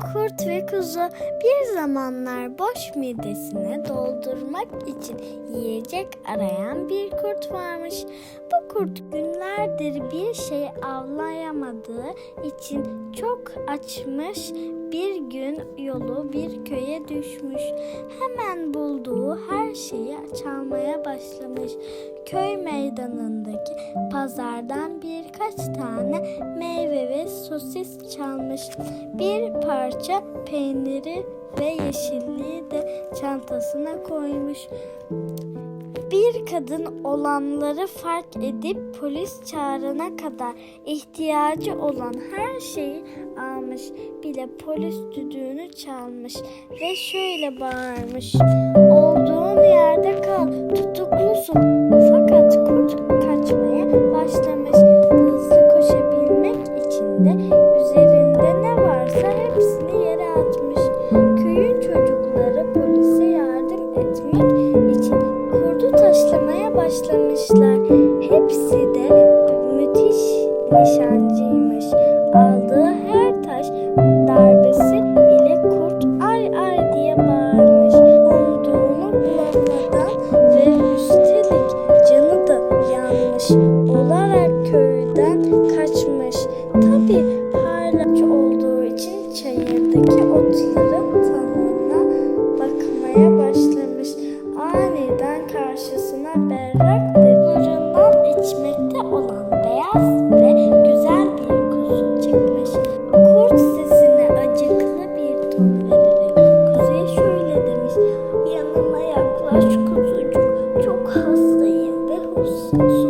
Kurt ve kuzu bir zamanlar boş midesini doldurmak için yiyecek arayan bir kurt varmış. Bu kurt günlerdir bir şey avlayamadığı için çok açmış. Bir gün yolu bir köye düşmüş. Hemen bulduğu her şeyi çalmaya başlamış. Köy meydanındaki pazardan birkaç tane meyve ve sosis çalmış. Bir parça peyniri ve yeşilliği de çantasına koymuş. Bir kadın olanları fark edip polis çağırana kadar ihtiyacı olan her şeyi almış. Bile polis düdüğünü çalmış ve şöyle bağırmış. Olduğun yerde kal, tutuklusun. Başlamışlar. Hepsi de müthiş nişancıymış.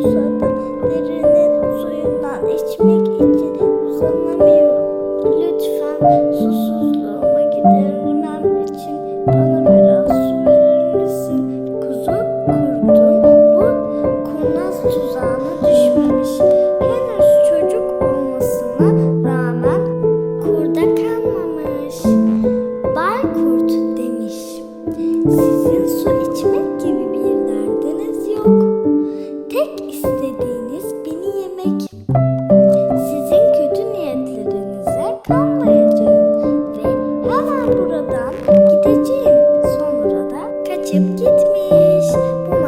susadım. Derinin suyundan içmek için uzanamıyorum. Lütfen susuzluğuma giderilmem için bana biraz su verir misin? Kuzu kurdum. Bu kurnaz tuzağına düşmemiş. Henüz çocuk olmasına rağmen kurda kalmamış. Bay kurt demiş. Sizin su içmek gibi gitmiş. Bu